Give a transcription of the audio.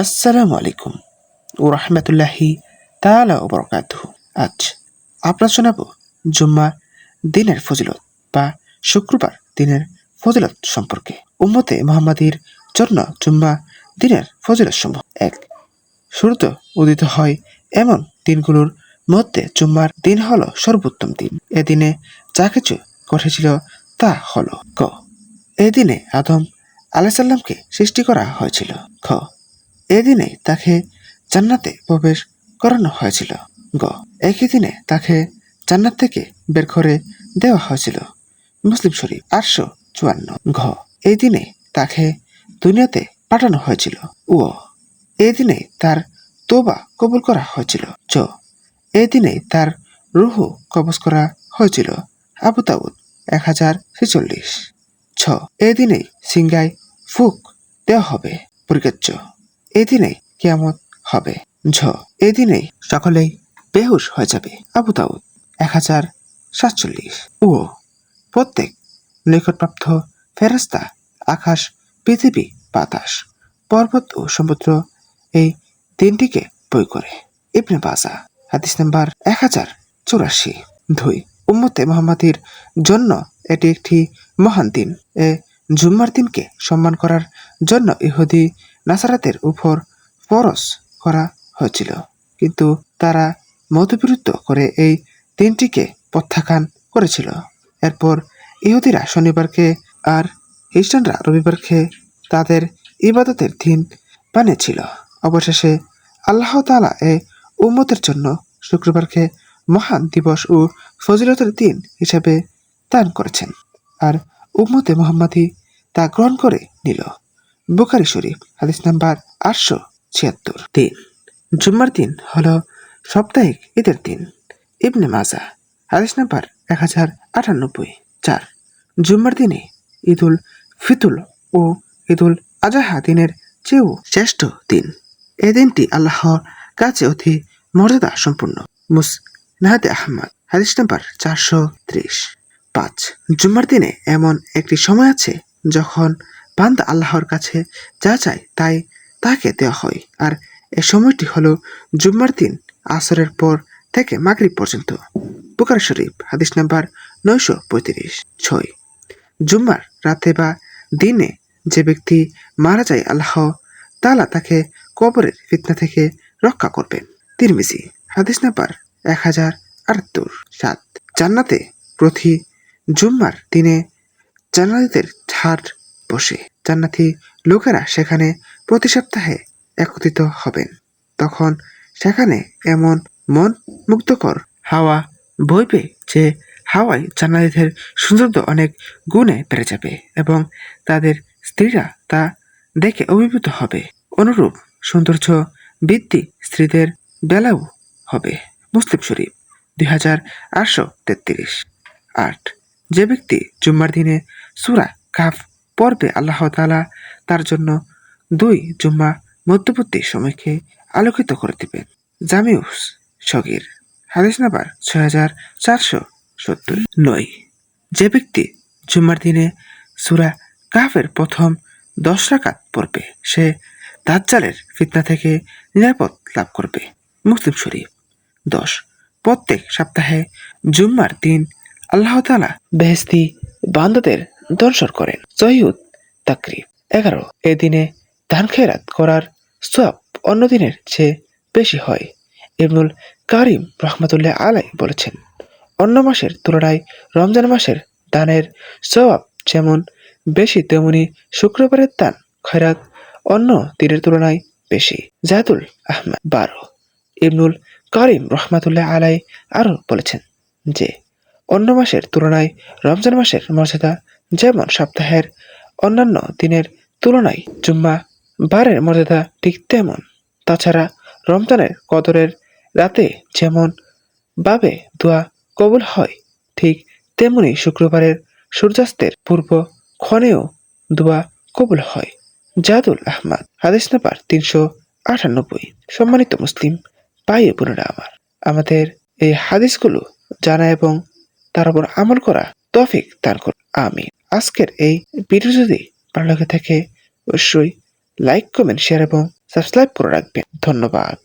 আসসালামু আলাইকুম ও রহমতুল্লাহি তালা ও বরকাত আজ আপনার শোনাব জুম্মা দিনের ফজিলত বা শুক্রবার দিনের ফজিলত সম্পর্কে। উম্মতে মোহাম্মদীর জন্য জুম্মা দিনের ফজিলত সমূহ। এক, শুরুতে উদিত হয় এমন দিনগুলোর মধ্যে জুম্মার দিন হলো সর্বোত্তম দিন। এদিনে যা কিছু ঘটেছিল তা হলো ক, এদিনে আদম আলাইসাল্লামকে সৃষ্টি করা হয়েছিল। খ এদিনে তাকে জান্নাতে প্রবেশ করানো হয়েছিল। গ। একই দিনে তাকে জান্নাত থেকে বের করে দেওয়া হয়েছিল। মুসলিম শরীফ আটশো চুয়ান্ন। ঘ। এই দিনে তাকে দুনিয়াতে পাঠানো হয়েছিল। ও এই দিনে তার তোবা কবুল করা হয়েছিল। চ এই দিনে তার রুহু কবজ করা হয়েছিল। আবু তাউদ এক হাজার ছেচল্লিশ। ছ। এই দিনে সিংগায় ফুক দেওয়া হবে। পরিকার্য এই দিনে কিয়ামত হবে। ঝ এই দিনেই সকলেই বেহুশ হয়ে যাবে। আবু দাউদ, এক হাজার সাতচল্লিশ। ও প্রত্যেক নিকটপ্রাপ্ত ফেরস্তা আকাশ, পৃথিবী, বাতাস, পর্বত ও সমুদ্র এই দিনটিকে বই করে। ইবনে বাজা হাদিস নাম্বার এক হাজার চুরাশি। দুই, উম্মতে মোহাম্মদের জন্য এটি একটি মহান দিন। এ জুম্মার দিনকে সম্মান করার জন্য ইহুদি নাসারাতের উপর ফরস করা হয়েছিল। কিন্তু তারা মতবিরুদ্ধ করে এই দিনটিকে প্রত্যাখ্যান করেছিল। এরপর ইহুদিরা শনিবারকে আর খ্রিস্টানরা রবিবারকে তাদের ইবাদতের দিন বানিয়েছিল। অবশেষে আল্লাহ তালা এ উম্মতের জন্য শুক্রবারকে মহান দিবস ও ফজিলতের দিন হিসাবে দান করেছেন। আর উম্মতে মোহাম্মদী তা গ্রহণ করে নিল। বুখারি শরীফ, হাদিস নাম্বার আটশো ছিয়াত্তর। তিন, জুম্মার দিন হলো সাপ্তাহিক ঈদের দিন। ইবনে মাজা, হাদিস নাম্বার এক হাজার আটানব্বই। চার, জুম্মার দিনে ঈদুল ফিতুল ও ঈদুল আজাহা দিনের চেয়েও শ্রেষ্ঠ দিন। এই দিনটি আল্লাহর কাছে অতি মর্যাদা সম্পূর্ণ মুস নাহাদে আহমদ, হাদিস নাম্বার চারশো ত্রিশ। পাঁচ, জুম্মার দিনে এমন একটি সময় আছে যখন বান্দা আল্লাহর কাছে যা চায় তাই তাকে দেওয়া হয়। আর এ সময়টি হলো জুম্মার দিন, আসরের পর থেকে মাগরিব পর্যন্ত। বুকার শরীফ, হাদিস নাম্বার নয়শো পঁয়ত্রিশ। ছয়। জুম্মার রাতে বা দিনে যে ব্যক্তি মারা যায় আল্লাহ তালা তাকে কবরের ফিতনা থেকে রক্ষা করবেন। তিরমিজি, হাদিস নাম্বার এক হাজার আটাত্তর। সাত। জান্নাতে প্রতি জুম্মার দিনে জান্নাতিদের হাট বসে জান্নাতি লোকেরা সেখানে প্রতি সপ্তাহে একত্রিত হবেন। তখন সেখানে এমন মন মুগ্ধকর হাওয়া বইবে যে হাওয়ায় জান্নাতিদের সৌন্দর্য অনেক গুণে বেড়ে যাবে এবং তাদের স্ত্রীরা তা দেখে অভিভূত হবে। অনুরূপ সৌন্দর্য বৃদ্ধি স্ত্রীদের বেলাও হবে। মুসলিম শরীফ, দুই হাজার আটশো তেত্রিশ। আট। যে ব্যক্তি জুম্মার দিনে সুরা কাফ পর্বে আল্লাহ তালা তার জন্য দুই জুম্মা মধ্যবর্তী সময়কে আলোকিত করে দিবেন। জামিউস সগির, হাদিস নাম্বার ছয় হাজার চারশো সত্তর নয়। যে ব্যক্তি জুম্মার দিনে সুরা কাফের প্রথম দশ রাকাত পড়বে, সে দাজ্জালের ফিতনা থেকে নিরাপদ লাভ করবে। মুসলিম শরীফ দশ। প্রত্যেক সপ্তাহে জুম্মার দিন আল্লাহ তালা বেহেস্তি বান্দাদের দর্শন করেন। সহিউদ তাকরিব এগারো। এই দিনে ধান খেরাত করার সব অন্য দিনের চেয়ে বেশি হয়। ইবনুল কারিম রহমতুল্লাহ আলাই বলেছেন, অন্য মাসের তুলনায় রমজান মাসের দানের সবাব যেমন বেশি, তেমনি শুক্রবারের দান খয়রাত অন্য দিনের তুলনায় বেশি। জায়দুল আহমদ, বারো। ইবনুল করিম রহমাতুল্লাহ আলাই আরও বলেছেন যে, অন্য মাসের তুলনায় রমজান মাসের মর্যাদা যেমন সপ্তাহের অন্যান্য দিনের তুলনায় জুম্মা বারের মর্যাদা ঠিক তেমন। তাছাড়া রমজানের কদরের রাতে যেমন ভাবে দোয়া কবুল হয়, ঠিক তেমনি শুক্রবারের সূর্যাস্তের পূর্ব ক্ষণেও দোয়া কবুল হয়। জাদুল আহমদ, হাদিস নাম্বার তিনশো আটানব্বই। সম্মানিত মুসলিম, ভাই ও বোনেরা আমার, আমাদের এই হাদিসগুলো জানা এবং তার উপর আমল করা তফিক দান করুন। আমি আজকের এই ভিডিও যদি ভালো লাগে থাকে, অবশ্যই লাইক কমেন্ট শেয়ার এবং সাবস্ক্রাইব করে রাখবেন। ধন্যবাদ।